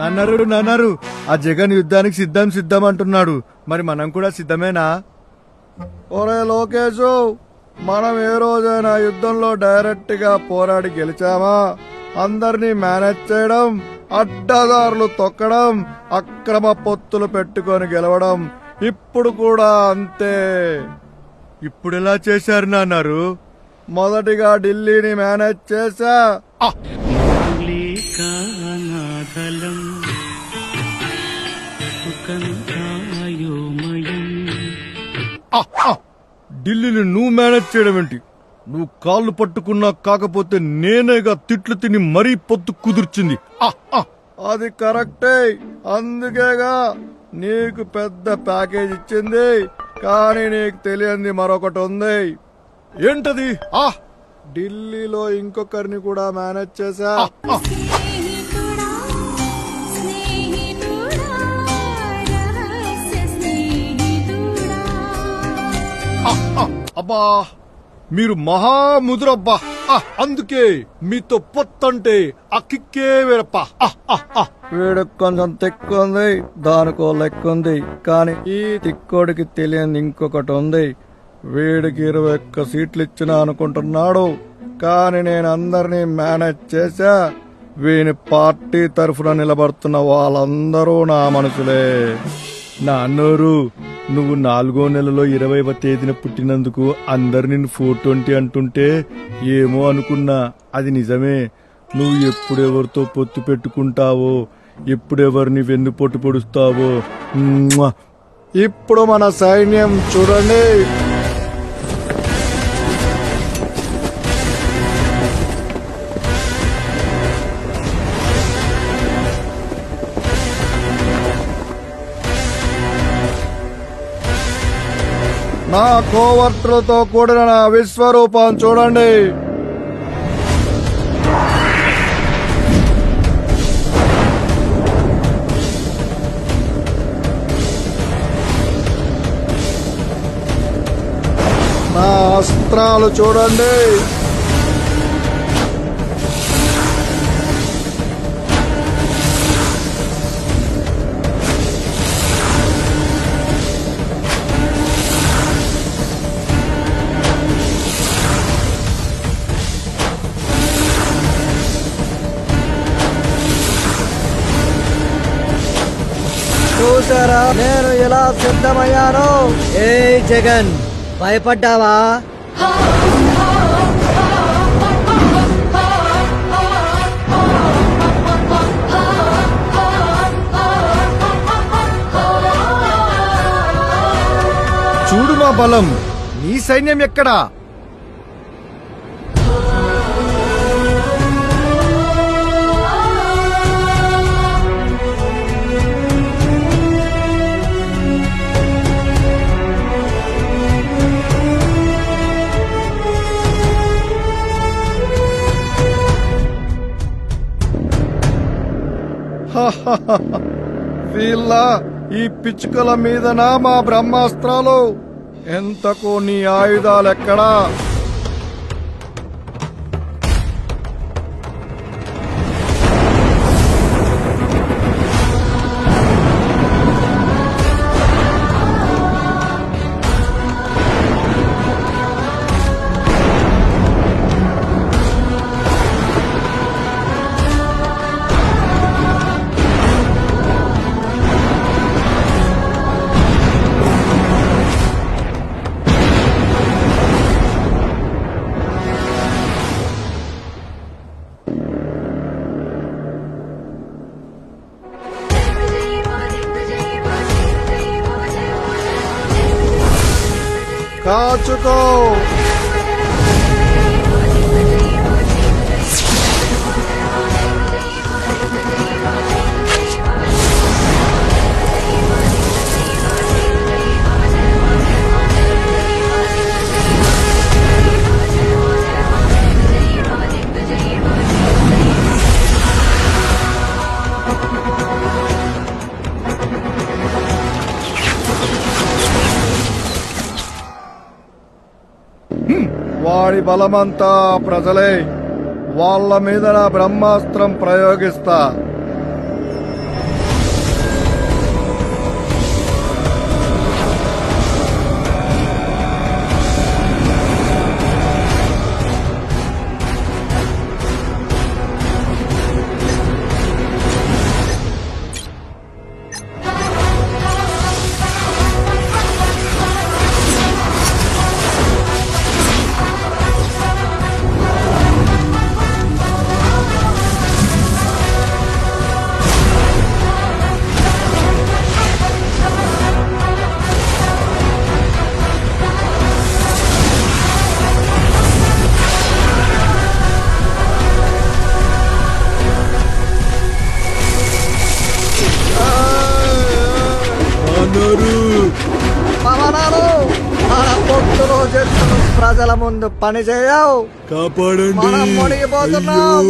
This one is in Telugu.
నన్నారు నన్నారు ఆ జగన్ యుద్ధానికి సిద్ధం సిద్ధం అంటున్నాడు. మరి మనం కూడా సిద్ధమేనా? ఒరే లోకేషు మనం ఏ రోజైనా యుద్ధంలో డైరెక్ట్గా పోరాడి గెలిచామా? అందరినీ మేనేజ్ చేయడం అడ్డదారులు తొక్కడం అక్రమ పొత్తులు పెట్టుకొని గెలవడం ఇప్పుడు కూడా అంతే. ఇప్పుడు ఎలా చేశారు నాన్నారు? మొదటిగా ఢిల్లీని మేనేజ్ చేశా ఢిల్లీని నువ్వు మేనేజ్ చేయడం ఏంటి? నువ్వు కాళ్ళు పట్టుకున్నా కాకపోతే నేనేగా తిట్లు తిని మరీ పొత్తు కుదిర్చింది! అది కరెక్టే. అందుకేగా నీకు పెద్ద ప్యాకేజ్ ఇచ్చింది. కానీ నీకు తెలియంది మరొకటి ఉంది. ఏంటది? ఆ. ఢిల్లీలో ఇంకొకరిని కూడా మేనేజ్ చేశా! అబ్బా మీరు మహాముదురబ్బా ఆ, అందుకే మీతో పొత్తంటే ఆ కిక్కే వేరప్ప. వీడికి కొంచెం తిక్కు ఉంది దానికో లెక్క ఉంది కానీ ఈ తిక్కోడికి తెలియని ఇంకొకటి ఉంది. వీడికి ఇరవై ఒక్క సీట్లు ఇచ్చిన అనుకుంటున్నాడు. కానీ నేను అందరినీ మేనేజ్ చేశా. వీని పార్టీ తరఫున నిలబడుతున్న వాళ్ళందరూ నా మనుషులే నాన్నోరు నువ్వు నాలుగో నెలలో ఇరవైవ తేదీన పుట్టినందుకు అందరు నిన్ను ఫోర్ ట్వంటీ అంటుంటే ఏమో అనుకున్నా. అది నిజమే. నువ్వు ఎప్పుడెవరితో పొత్తు పెట్టుకుంటావో ఎప్పుడెవరిని వెన్నుపోటు పొడుస్తావో. ఇప్పుడు మన సైన్యం చూడండి. నా కోవర్టులతో కూడిన నా విశ్వరూపం చూడండి. నా అస్త్రాలు చూడండి. చూసారా నేను ఎలా సిద్ధమయ్యాను? ఏ జగన్ భయపడ్డావా? చూడు మా బలం నీ సైన్యం ఎక్కడా? వీళ్ళ ఈ పిచ్చుకల మీదనా మా బ్రహ్మాస్త్రాలు. ఎంతకు నీ ఆయుధాలెక్కడా? সাহায্য কর వాడి బలమంతా ప్రజలే వాళ్ళ మీద నా బ్రహ్మాస్త్రం ప్రయోగిస్తా. పవనాలు మన భక్తులు చేస్తున్న ప్రజల ముందు పని చేయవు కాపాడండి. మనం మునిగిపోతున్నాం.